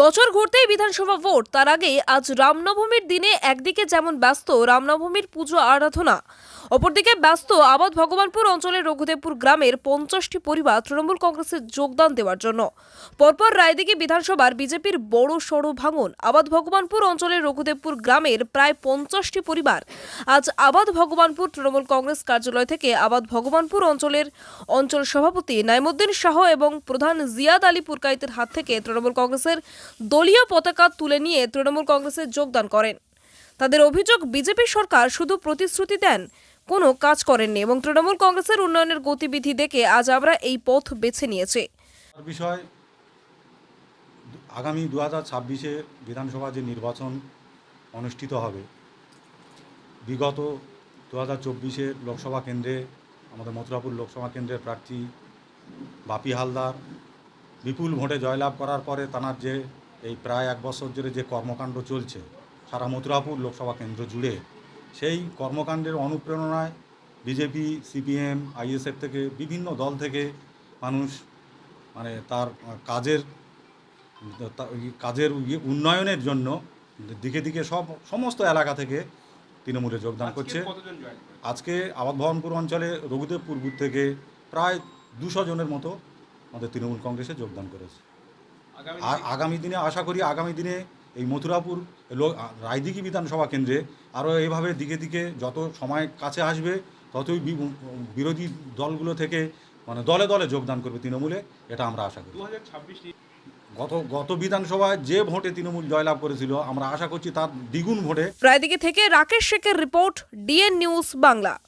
বছর ঘুরতেই বিধানসভা ভোট, তার আগে আজ রামনবমীর দিনে একদিকে যেমন ব্যস্ত, রামনবমীর পুজো আরাধনা। অপরদিকে ব্যস্ত আবাদ ভগবানপুর অঞ্চলের রঘুদেবপুর গ্রামের পঞ্চাশটি পরিবার তৃণমূল কংগ্রেসের যোগদান দেওয়ার জন্য। পরপর রায়দিঘি বিধানসভার বিজেপির বড় সড়ো ভাঙন, আবাদ ভগবানপুর অঞ্চলের রঘুদেবপুর গ্রামের প্রায় পঞ্চাশটি পরিবার আজ আবাদ ভগবানপুর তৃণমূল কংগ্রেস কার্যালয় থেকে আবাদ ভগবানপুর অঞ্চলের অঞ্চল সভাপতি নাইমুদ্দিন শাহ এবং প্রধান জিয়াদ আলী পুরকাইতের হাত থেকে তৃণমূল কংগ্রেসের দলীয় পতাকা তুলে নিয়ে তৃণমূল কংগ্রেসে যোগদান করেন। তাদের অভিযোগ, বিজেপি সরকার শুধু প্রতিশ্রুতি দেন, কোনো কাজ করেননি এবং তৃণমূল কংগ্রেসের উন্নয়নের গতিবিধি দেখে আজ আমরা এই পথ বেছে নিয়েছি। বিষয়, আগামী দু হাজার ছাব্বিশে বিধানসভা যে নির্বাচন অনুষ্ঠিত হবে, বিগত দু হাজার চব্বিশে লোকসভা কেন্দ্রে, আমাদের মথুরাপুর লোকসভা কেন্দ্রের প্রার্থী বাপি হালদার বিপুল ভোটে জয়লাভ করার পরে তানার যে এই প্রায় এক বছর ধরে যে কর্মকাণ্ড চলছে সারা মথুরাপুর লোকসভা কেন্দ্র জুড়ে সেই কর্মকাণ্ডের অনুপ্রেরণায় বিজেপি সিপিএম আইএসএফ থেকে বিভিন্ন দল থেকে মানুষ মানে তার কাজের কাজের ইয়ে উন্নয়নের জন্য দিকে দিকে সব সমস্ত এলাকা থেকে তৃণমূলে যোগদান করছে? আজকে আবাদ ভবনপুর অঞ্চলে রঘুদেবপুর বুথ থেকে প্রায় দুশো জনের মতো আমাদের তৃণমূল কংগ্রেসে যোগদান করেছে। আর আগামী দিনে আশা করি আগামী দিনে এই মথুরাপুর রায়দিঘি বিধানসভা কেন্দ্রে আরও এইভাবে দিকে দিকে যত সময় কাছে আসবে ততই বি- বিরোধী দলগুলো থেকে মানে দলে দলে যোগদান করবে তৃণমূলে এটা আমরা আশা করি। গত গত বিধানসভায় যে ভোটে তৃণমূল জয়লাভ করেছিল আমরা আশা করছি তার দ্বিগুণ ভোটে রায়দিঘি থেকে রাকেশ শেখের রিপোর্ট ডিএন নিউজ বাংলা।